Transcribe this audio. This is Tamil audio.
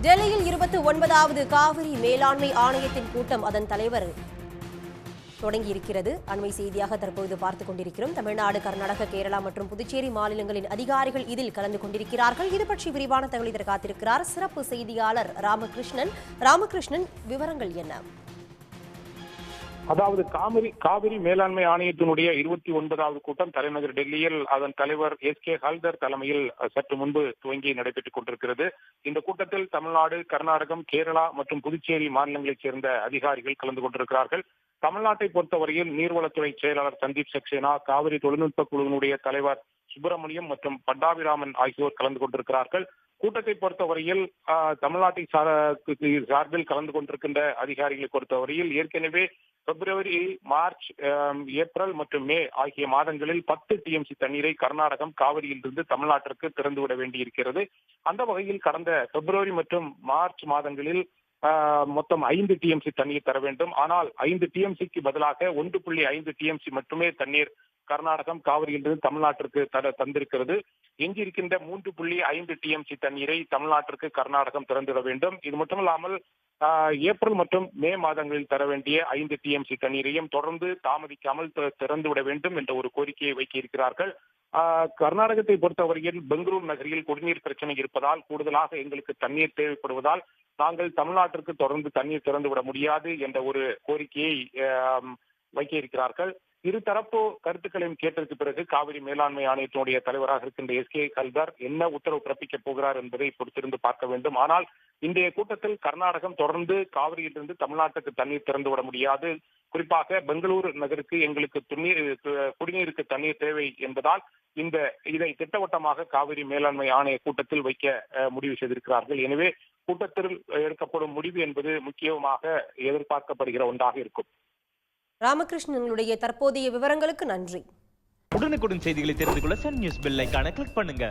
டெல்லியில் இருபத்தி ஒன்பதாவது காவிரி மேலாண்மை ஆணையத்தின் கூட்டம் அதன் தலைவர் தொடங்கியிருக்கிறது. அண்மை செய்தியாக தற்போது பார்த்துக் கொண்டிருக்கிறோம். தமிழ்நாடு கர்நாடக கேரளா மற்றும் புதுச்சேரி மாநிலங்களின் அதிகாரிகள் இதில் கலந்து கொண்டிருக்கிறார்கள். இது பற்றி விரிவான தகவல் இதற்கு காத்திருக்கிறார் சிறப்பு செய்தியாளர் ராமகிருஷ்ணன். ராமகிருஷ்ணன் விவரங்கள் என்ன? அதாவது காவிரி காவிரி மேலாண்மை ஆணையத்தினுடைய இருபத்தி ஒன்பதாவது கூட்டம் தலைநகர் டெல்லியில் அதன் தலைவர் எஸ் கே ஹல்தர் தலைமையில் சற்று முன்பு துவங்கி நடைபெற்றுக் கொண்டிருக்கிறது. இந்த கூட்டத்தில் தமிழ்நாடு கர்நாடகம் கேரளா மற்றும் புதுச்சேரி மாநிலங்களைச் சேர்ந்த அதிகாரிகள் கலந்து கொண்டிருக்கிறார்கள். தமிழ்நாட்டை பொறுத்தவரையில் நீர்வளத்துறை செயலாளர் சந்தீப் சக்சேனா காவிரி தொழில்நுட்ப குழுவினுடைய தலைவர் சுப்பிரமணியம் மற்றும் பண்டாபிராமன் ஆகியோர் கலந்து கொண்டிருக்கிறார்கள். கூட்டத்தை பொறுத்தவரையில் தமிழ்நாட்டை சார்பில் கலந்து கொண்டிருக்கின்ற அதிகாரிகளை பொறுத்தவரையில் ஏற்கனவே பிப்ரவரி மார்ச் ஏப்ரல் மற்றும் மே ஆகிய மாதங்களில் பத்து டிஎம்சி தண்ணீரை கர்நாடகம் காவிரியிலிருந்து தமிழ்நாட்டிற்கு திறந்துவிட வேண்டியிருக்கிறது. அந்த வகையில் கடந்த பிப்ரவரி மற்றும் மார்ச் மாதங்களில் மொத்தம் ஐந்து டிஎம்சி தண்ணீர் தர வேண்டும். ஆனால் ஐந்து டிஎம்சிக்கு பதிலாக ஒன்று புள்ளி ஐந்து டிஎம்சி மட்டுமே தண்ணீர் கர்நாடகம் காவிரியிலிருந்து தமிழ்நாட்டிற்கு தர தந்திருக்கிறது. எஞ்சியிருக்கின்ற மூன்று புள்ளி ஐந்து டிஎம்சி தண்ணீரை தமிழ்நாட்டிற்கு கர்நாடகம் திறந்துவிட வேண்டும். இது மட்டுமல்லாமல் ஆஹ், ஏப்ரல் மற்றும் மே மாதங்களில் தர வேண்டிய ஐந்து டிஎம்சி தண்ணீரையும் தொடர்ந்து தாமதிக்காமல் தி- திறந்துவிட வேண்டும் என்ற ஒரு கோரிக்கையை வைக்கியிருக்கிறார்கள். கர்நாடகத்தை பொறுத்தவரையில் பெங்களூரு நகரில் குடிநீர் பிரச்சனை இருப்பதால் கூடுதலாக எங்களுக்கு தண்ணீர் தேவைப்படுவதால் நாங்கள் தமிழ்நாட்டிற்கு தொடர்ந்து தண்ணீர் திறந்துவிட முடியாது என்ற ஒரு கோரிக்கையை வைக்க இருக்கிறார்கள் இருதரப்பு கருத்துக்களையும் கேட்டதற்கு பிறகு காவிரி மேலாண்மை ஆணையத்தினுடைய தலைவராக இருக்கின்ற எஸ் கே கல்தர் என்ன உத்தரவு பிறப்பிக்கப் போகிறார் என்பதை பொறுத்திருந்து பார்க்க வேண்டும். ஆனால் இன்றைய கூட்டத்தில் கர்நாடகம் தொடர்ந்து காவிரியிலிருந்து தமிழ்நாட்டுக்கு தண்ணீர் திறந்து விட முடியாது. குறிப்பாக பெங்களூரு நகருக்கு எங்களுக்கு கு- குடிநீருக்கு தண்ணீர் தேவை என்பதால் இந்த இதை திட்டவட்டமாக காவிரி மேலாண்மை ஆணைய கூட்டத்தில் வைக்க முடிவு செய்திருக்கிறார்கள். எனவே கூட்டத்தில் எடுக்கப்படும் முடிவு என்பது முக்கியமாக எதிர்பார்க்கப்படுகிற ஒன்றாக இருக்கும். ராமகிருஷ்ணனுடைய தற்போதைய விவரங்களுக்கு நன்றி. உடனுக்குடன் செய்திகளை தெரிந்து கொள்ள சன் நியூஸ் பெல் ஐகானை கிளிக் பண்ணுங்க.